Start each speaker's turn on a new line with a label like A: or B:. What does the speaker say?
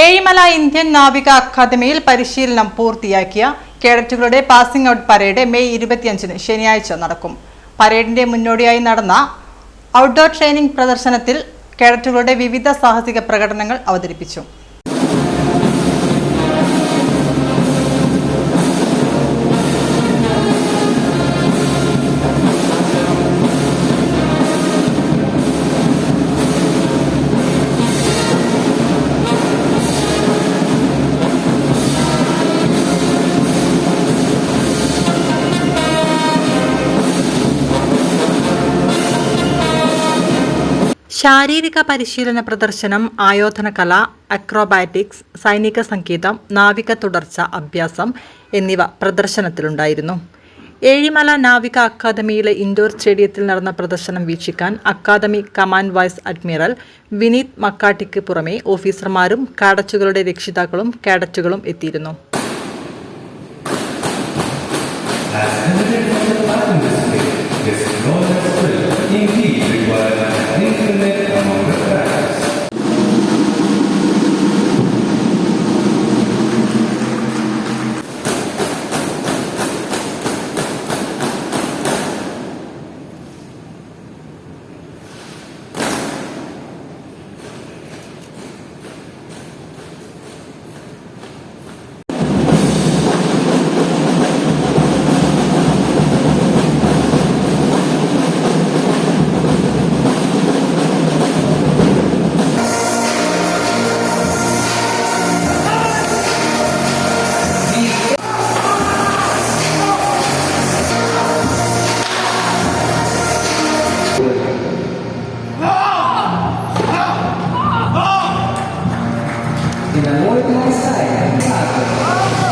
A: Ezhimala Indian നാവിക അക്കാദമിയിൽ പരിശീലനം പൂർത്തിയാക്കിയ കേഡറ്റുകളുടെ പാസിംഗ് ഔട്ട് പരേഡ് മെയ് ഇരുപത്തിയഞ്ചിന് ശനിയാഴ്ച നടക്കും. പരേഡിന്റെ മുന്നോടിയായി നടന്ന ഔട്ട്ഡോർ ട്രെയിനിംഗ് പ്രദർശനത്തിൽ കേഡറ്റുകളുടെ വിവിധ സാഹസിക പ്രകടനങ്ങൾ അവതരിപ്പിച്ചു. ശാരീരിക പരിശീലന പ്രദർശനം ആയോധന കല അക്രോബാറ്റിക്സ് സൈനിക സംഗീതം നാവിക തുടർച്ച അഭ്യാസം എന്നിവ പ്രദർശനത്തിലുണ്ടായിരുന്നു. ഏഴിമല നാവിക അക്കാദമിയിലെ ഇൻഡോർ സ്റ്റേഡിയത്തിൽ നടന്ന പ്രദർശനം വീക്ഷിക്കാൻ academy command vice admiral Vineeth മക്കാട്ടിക്ക് പുറമെ ഓഫീസർമാരും കാഡറ്റുകളുടെ രക്ഷിതാക്കളും കാഡറ്റുകളും എത്തിയിരുന്നു.
B: Molto stai,